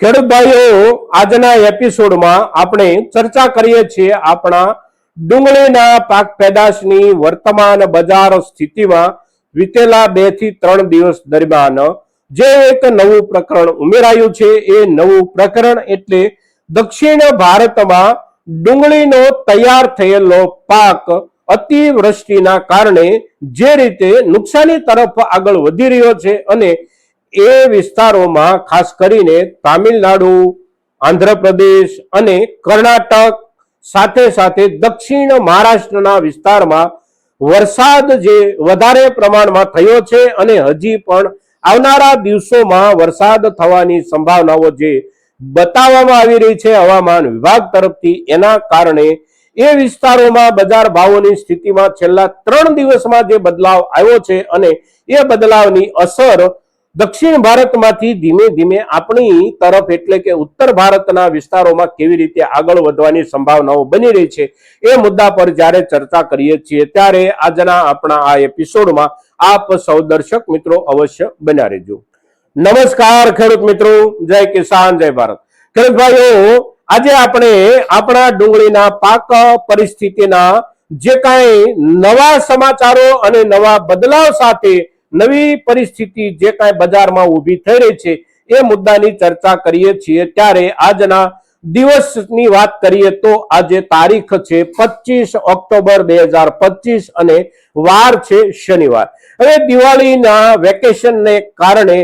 ખેડૂત આજના એપિસોડમાં આપણે ચર્ચા કરીએ છીએ આપણા ડુંગળીના પાક પેદાશની વર્તમાન બજાર સ્થિતિમાં વીતેલા બેથી ત્રણ દિવસ દરમિયાન જે એક નવું પ્રકરણ ઉમેરાયું છે, એ નવું પ્રકરણ એટલે દક્ષિણ ભારતમાં ડુંગળીનો તૈયાર થયેલો પાક અતિવૃષ્ટિના કારણે જે રીતે નુકસાની તરફ આગળ વધી રહ્યો છે અને એ વિસ્તારોમાં ખાસ કરીને તામિલનાડુ, આંધ્રપ્રદેશ અને કર્ણાટક સાથે સાથે દક્ષિણ મહારાષ્ટ્રના વિસ્તારમાં વરસાદ જે વધારે પ્રમાણમાં થયો છે અને હજી પણ આવનારા દિવસોમાં વરસાદ થવાની સંભાવનાઓ જે બતાવવામાં આવી રહી છે હવામાન વિભાગ તરફથી, એના કારણે એ વિસ્તારોમાં બજાર ભાવોની સ્થિતિમાં છેલ્લા ત્રણ દિવસમાં જે બદલાવ આવ્યો છે અને એ બદલાવની અસર દક્ષિણ ભારતમાંથી ધીમે ધીમે આપણી તરફ એટલે કે ઉત્તર ભારતના વિસ્તારોમાં કેવી રીતે આગળ વધવાની સંભાવનાઓ બની રહી છે એ મુદ્દા પર જ્યારે ચર્ચા કરીએ છીએ ત્યારે આજના આપણા આ એપિસોડમાં આપ સૌ દર્શક મિત્રો અવશ્ય બન્યા રહેજો. નમસ્કાર ખેડૂત મિત્રો, જય કિસાન, જય ભારત. ખેડૂત ભાઈઓ, આજે આપણે આપણા ડુંગળીના પાક પરિસ્થિતિના જે કાંઈ નવા સમાચારો અને નવા બદલાવ સાથે નવી પરિસ્થિતિ જે કાંઈ બજારમાં ઊભી થઈ રહી છે, એ મુદ્દાની ચર્ચા કરીએ છીએ. ત્યારે આજના દિવસની વાત કરીએ તો આજે તારીખ છે પચીસ ઓક્ટોબર બે અને વાર છે શનિવાર. હવે દિવાળીના વેકેશનને કારણે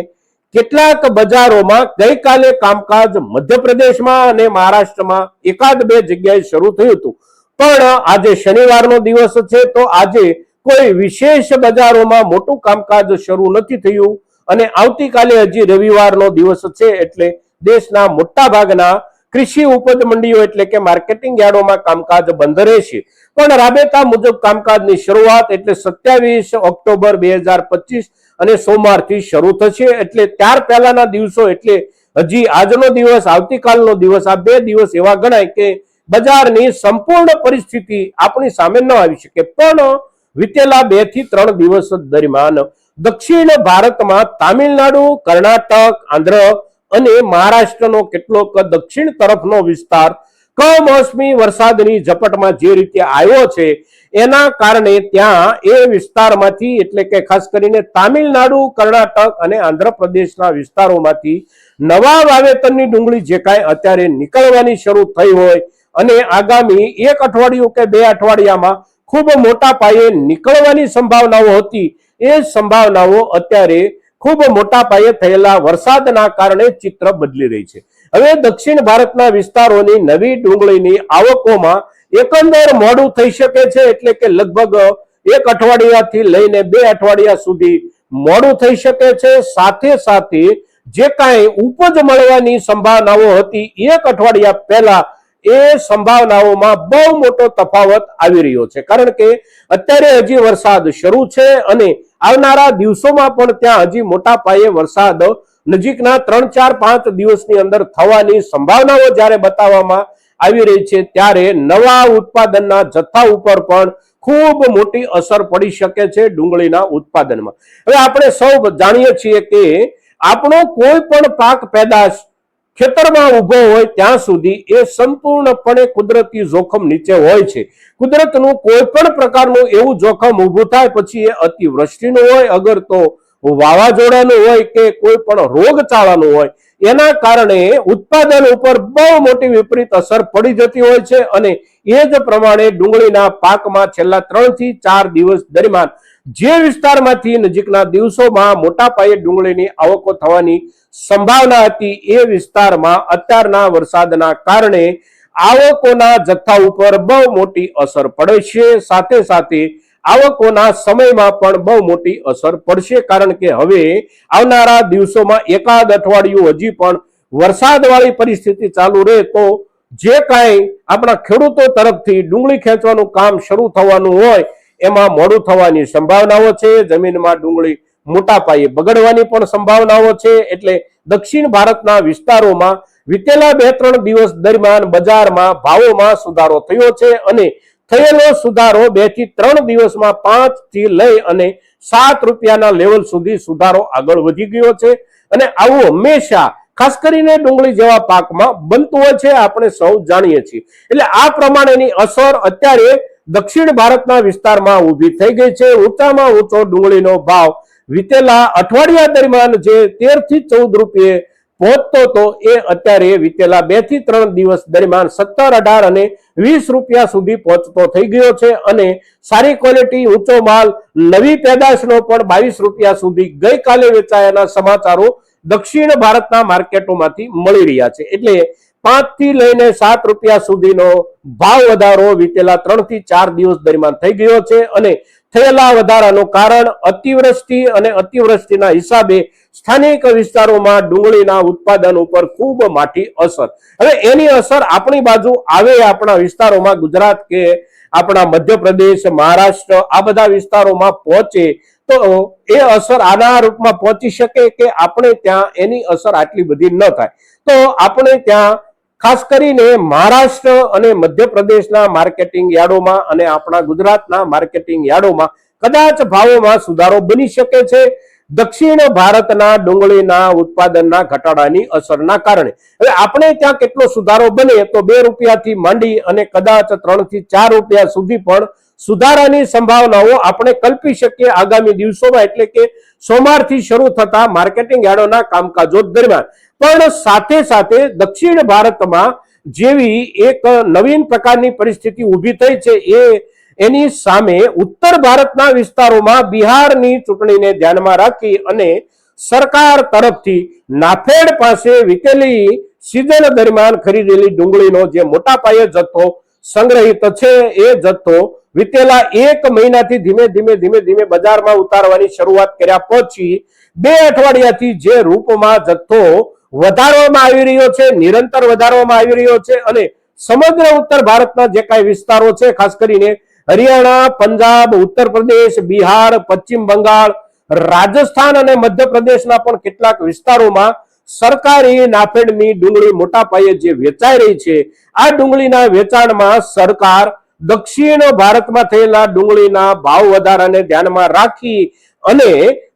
કેટલાક બજારોમાં ગઈકાલે કામકાજ મધ્યપ્રદેશમાં અને મહારાષ્ટ્રમાં એકાદ બે જગ્યાએ શરૂ થયું હતું. પણ આજે શનિવારનો દિવસ છે તો આજે કોઈ વિશેષ બજારોમાં મોટું કામકાજ શરૂ નથી થયું અને આવતીકાલે હજી રવિવારનો દિવસ છે એટલે દેશના મોટા ભાગના કૃષિ ઉપજ મંડીઓ એટલે કે માર્કેટિંગ યાર્ડોમાં કામકાજ બંધ રહેશે. પણ રાબેતા મુજબ કામકાજની શરૂઆત એટલે સત્યાવીસ ઓક્ટોબર બે અને સોમવારથી શરૂ થશે એટલે ત્યાર પહેલાના દિવસો એટલે હજી આજનો દિવસ, આવતીકાલનો દિવસ, આ બે દિવસ એવા ગણાય કે બજારની સંપૂર્ણ પરિસ્થિતિ આપણી સામે ન આવી શકે. પણ વીતેલા બેથી ત્રણ દિવસ દરમિયાન દક્ષિણ ભારતમાં તામિલનાડુ, કર્ણાટક, આંધ્ર અને મહારાષ્ટ્રનો કેટલોક દક્ષિણ તરફનો વિસ્તાર કમોસમી વરસાદની ઝપટમાં જે રીતે આવ્યો છે, એના કારણે ત્યાં એ વિસ્તારમાંથી, એટલે કે ખાસ કરીને તામિલનાડુ, કર્ણાટક અને આંધ્રપ્રદેશના વિસ્તારોમાંથી નવા વાવેતરની ડુંગળી જે કાંઈ અત્યારે નીકળવાની શરૂ થઈ હોય અને આગામી એક અઠવાડિયું કે બે અઠવાડિયામાં ખૂબ મોટા પાયે નીકળવાની સંભાવનાઓ હતી. એ સંભાવનાઓ અત્યારે ખૂબ મોટા પાયે થયેલા વરસાદના કારણે ચિત્ર બદલી રહી છે. હવે દક્ષિણ ભારતના વિસ્તારોની નવી ડુંગળીની આવકોમાં એકંદર મોડું થઈ શકે છે એટલે કે લગભગ એક અઠવાડિયાથી લઈને બે અઠવાડિયા સુધી મોડું થઈ શકે છે. સાથે સાથે જે કાંઈ ઉપજ મળવાની સંભાવનાઓ હતી, એક અઠવાડિયા પહેલા એ સંભાવનાઓમાં બહુ મોટો તફાવત આવી રહ્યો છે. કારણ કે અત્યારે હજી વરસાદ શરૂ છે અને આવનારા દિવસોમાં પણ ત્યાં હજી મોટા પાયે વરસાદ નજીકના ત્રણ, ચાર, પાંચ દિવસની અંદર થવાની સંભાવનાઓ જ્યારે બતાવવામાં આવી રહી છે, ત્યારે નવા ઉત્પાદનના જથ્થા ઉપર પણ ખૂબ મોટી અસર પડી શકે છે ડુંગળીના ઉત્પાદનમાં. હવે આપણે સૌ જાણીએ છીએ કે આપણો કોઈ પણ પાક પેદાશ ખેતરમાં ઊભો હોય ત્યાં સુધી એ સંપૂર્ણપણે કુદરતી જોખમ નીચે હોય છે. કુદરતનું કોઈ પણ પ્રકારનું એવું જોખમ ઊભું થાય પછી એ અતિવૃષ્ટિનું હોય, અગર તો વાવાઝોડાનું હોય કે કોઈ પણ રોગચાળાનું હોય, એના કારણે ઉત્પાદન ઉપર બહુ મોટી વિપરીત અસર પડી જતી હોય છે અને એ જ પ્રમાણે ડુંગળીના પાકમાં છેલ્લા ત્રણથી ચાર દિવસ દરમિયાન જે વિસ્તારમાંથી નજીકના દિવસોમાં મોટા પાયે ડુંગળીની આવકો થવાની સંભાવના હતી, એ વિસ્તારમાં અત્યારના વરસાદના કારણે આવકોના જથ્થા ઉપર બહુ મોટી અસર પડે છે. સાથે સાથે આવકોના સમયમાં પણ બહુ મોટી અસર પડશે, કારણ કે હવે આવનારા દિવસોમાં એકાદ અઠવાડિયું હજી પણ વરસાદવાળી પરિસ્થિતિ ચાલુ રહે તો જે કાંઈ આપણા ખેડૂતો તરફથી ડુંગળી ખેંચવાનું કામ શરૂ થવાનું હોય એમાં મોડું થવાની સંભાવનાઓ છે. જમીનમાં ડુંગળી મોટા પાયે બગડવાની પણ સંભાવનાઓ છે. એટલે દક્ષિણ ભારતના વિસ્તારોમાં વીતેલા બે ત્રણ દિવસ દરમિયાન બજારમાં ભાવોમાં સુધારો થયો છે અને થયેલો સુધારો બેથી ત્રણ દિવસમાં પાંચથી લઈ અને સાત રૂપિયાના લેવલ સુધી સુધારો આગળ વધી ગયો છે. અને આવું હંમેશા, ખાસ કરીને ડુંગળી જેવા પાકમાં બનતું હોય છે, આપણે સૌ જાણીએ છીએ. એટલે આ પ્રમાણેની અસર અત્યારે દક્ષિણ ભારતના વિસ્તારમાં ઊભી થઈ ગઈ છે. ઊંચામાં ઊંચો ડુંગળીનો ભાવ વીતેલા અઠવાડિયા દરમિયાન જે તેરથી ચૌદ રૂપિયે પહોંચતો હતો, એ અત્યારે વીતેલા બેથી ત્રણ દિવસ દરમિયાન સત્તર અઢાર અને વીસ રૂપિયા સુધી પહોંચતો થઈ ગયો છે અને સારી ક્વોલિટી, ઊંચો માલ, નવી પેદાશનો પણ બાવીસ રૂપિયા સુધી ગઈકાલે વેચાયાના સમાચારો દક્ષિણ ભારતના માર્કેટોમાંથી મળી રહ્યા છે. એટલે પાંચથી લઈને સાત રૂપિયા સુધીનો ભાવ વધારો વીતેલા ત્રણથી ચાર દિવસ દરમિયાન થઈ ગયો છે અને થયેલા વધારાનું કારણ અતિવૃષ્ટિ અને અતિવૃષ્ટિના હિસાબે સ્થાનિક વિસ્તારોમાં ડુંગળીના ઉત્પાદન ઉપર ખૂબ માઠી અસર. હવે એની અસર આપણી બાજુ આવે આપણા વિસ્તારોમાં ગુજરાત કે આપણા મધ્યપ્રદેશ, મહારાષ્ટ્ર, આ બધા વિસ્તારોમાં પહોંચે તો એ અસર આના રૂપમાં પહોંચી શકે કે આપણે ત્યાં એની અસર આટલી બધી ન થાય? તો આપણે ત્યાં ખાસ કરીને મહારાષ્ટ્ર અને મધ્યપ્રદેશના માર્કેટિંગ યાર્ડોમાં અને આપણા ગુજરાતના માર્કેટિંગ યાર્ડોમાં કદાચ ભાવોમાં સુધારો બની શકે છે. દક્ષિણ ભારતના ડુંગળીના ઉત્પાદનના ઘટાડાની અસરના કારણે. હવે આપણે ત્યાં કેટલો સુધારો બને તો બે રૂપિયાથી માંડી અને કદાચ ત્રણથી ચાર રૂપિયા સુધી પણ સુધારાની સંભાવનાઓ આપણે કલ્પી શકીએ આગામી દિવસોમાં. એટલે કે સોમવારથી શરૂ થતા માર્કેટિંગ યાર્ડોના કામકાજો દરમિયાન. પણ સાથે સાથે દક્ષિણ ભારતમાં જેવી એક નવીન પ્રકારની પરિસ્થિતિ ઊભી થઈ છે એ એની સામે ઉત્તર ભારતના વિસ્તારોમાં બિહારની ચૂંટણીને ધ્યાનમાં રાખી અને સરકાર તરફથી નાફેડ પાસે વિકેલી સિઝન દરમિયાન ખરીદેલી ડુંગળીનો જે મોટા પાયે જથ્થો સંગ્રહિત છે એ જથ્થો વિતેલા એક મહિનાથી ધીમે ધીમે ધીમે ધીમે બજારમાં ઉતારવાની શરૂઆત કર્યા પછી બે અઠવાડિયાથી જે રૂપમાં જથ્થો વધારવામાં આવી રહ્યો છે, નિરંતર વધારવામાં આવી રહ્યો છે અને સમગ્ર ઉત્તર ભારતના જે કાંઈ વિસ્તારો છે, ખાસ કરીને હરિયાણા, પંજાબ ઉત્તર પ્રદેશ બિહાર, પશ્ચિમ બંગાળ, રાજસ્થાન અને મધ્યપ્રદેશના પણ કેટલાક વિસ્તારોમાં સરકારી નાફેડની ડુંગળી મોટા પાયે જે વેચાઈ રહી છે, આ ડુંગળીના વેચાણમાં સરકાર દક્ષિણ ભારતમાં થયેલા ડુંગળીના ભાવ વધારાને ધ્યાનમાં રાખી અને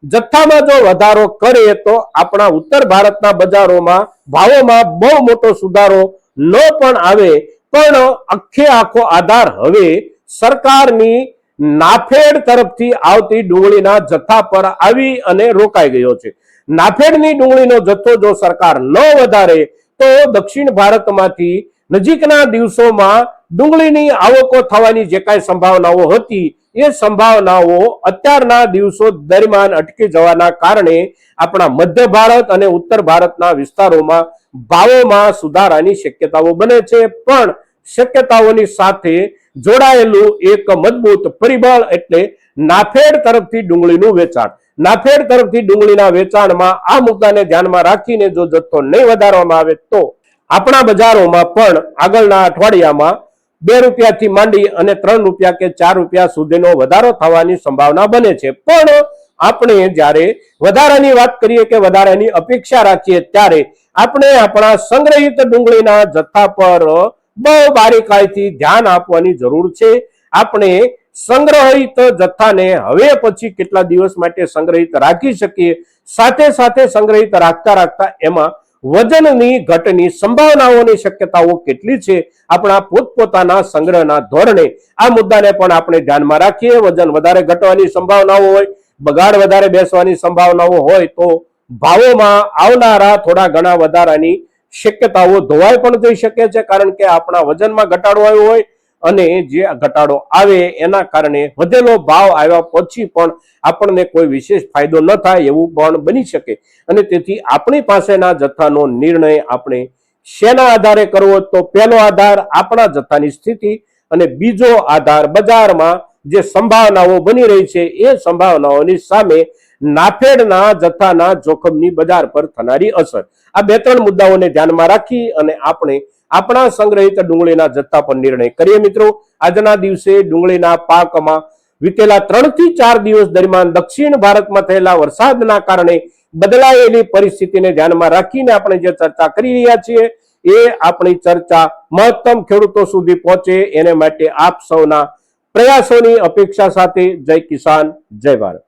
જથ્થામાં જો વધારો કરે તો આપણા ઉત્તર ભારતના બજારોમાં ભાવોમાં બહુ મોટો સુધારો ન પણ આવે, પણ આખે આખો આધાર હવે સરકારની નાફેડ તરફથી આવતી ડુંગળીના જથ્થા પર આવી અને રોકાઈ ગયો છે. નાફેડની ડુંગળીનો જથ્થો જો સરકાર ન વધારે, તો દક્ષિણ ભારતમાંથી નજીકના દિવસોમાં ડુંગળીની આવકો થવાની જે કાંઈ સંભાવનાઓ હતી, એ સંભાવનાઓ અત્યારના દિવસો દરમિયાન અટકી જવાના કારણે આપણા મધ્ય ભારત અને ઉત્તર ભારતના વિસ્તારોમાં ભાવોમાં સુધારાની શક્યતાઓ બને છે. પણ શક્યતાઓની સાથે જોડાયેલું એક મજબૂત પરિબળ એટલે નાફેડ તરફથી ડુંગળીનું વેચાણ. નાફેડ તરફથી ડુંગળીના વેચાણમાં આ મુદ્દાને ધ્યાનમાં રાખીને જો જથ્થો નહીં વધારવામાં આવે તો આપણા બજારોમાં પણ આગળના અઠવાડિયામાં બે રૂપિયાથી માંડી અને ત્રણ રૂપિયા કે ચાર રૂપિયા સુધીનો વધારો થવાની સંભાવના બને છે. પણ આપણે જ્યારે વધારાની વાત કરીએ કે વધારાની અપેક્ષા રાખીએ ત્યારે આપણે આપણા સંગ્રહિત ડુંગળીના જથ્થા પર બહુ બારીકાઈથી ધ્યાન આપવાની જરૂર છે. આપણે સંગ્રહિત જથ્થાને હવે પછી કેટલા દિવસ માટે સંગ્રહિત રાખી શકીએ? સાથે સાથે સંગ્રહિત રાખતા રાખતા એમાં વજનની ઘટની સંભાવનાઓની શક્યતાઓ કેટલી છે આપણા પોતપોતાના સંગ્રહના ધોરણે? આ મુદ્દાને પણ આપણે ધ્યાનમાં રાખીએ. વજન વધારે ઘટવાની સંભાવનાઓ હોય, બગાડ વધારે બેસવાની સંભાવનાઓ હોય, તો ભાવોમાં આવનારા થોડા ઘણા વધારાની શક્યતાઓ ધોવાઈ પણ જઈ શકે છે. કારણ કે આપણા વજનમાં ઘટાડો આવ્યો હોય અને જે ઘટાડો આવે એના કારણે વધેલો ભાવ આવ્યા પછી પણ આપણને કોઈ વિશેષ ફાયદો ન થાય એવું પણ બની શકે. અને તેથી આપણી પાસેના જથ્થાનો નિર્ણય આપણે શેના આધારે કરવો તો પહેલો આધાર આપણા જથ્થાની સ્થિતિ અને બીજો આધાર બજારમાં જે સંભાવનાઓ બની રહી છે એ સંભાવનાઓની સામે નાફેડના જથ્થાના જોખમની બજાર પર થનારી અસર. આ બે ત્રણ મુદ્દાઓને ધ્યાનમાં રાખી અને આપણે આપણા સંગ્રહિત ડુંગળીના જથ્થા પર નિર્ણય કરીએ મિત્રો. આજના દિવસે ડુંગળીના પાકમાં વીતેલા ત્રણથી ચાર દિવસ દરમિયાન દક્ષિણ ભારતમાં થયેલા વરસાદના કારણે બદલાયેલી પરિસ્થિતિને ધ્યાનમાં રાખીને આપણે જે ચર્ચા કરી રહ્યા છીએ એ આપણી ચર્ચા મહત્તમ ખેડૂતો સુધી પહોંચે એને માટે આપ સૌના પ્રયાસોની અપેક્ષા સાથે જય કિસાન, જય ભારત.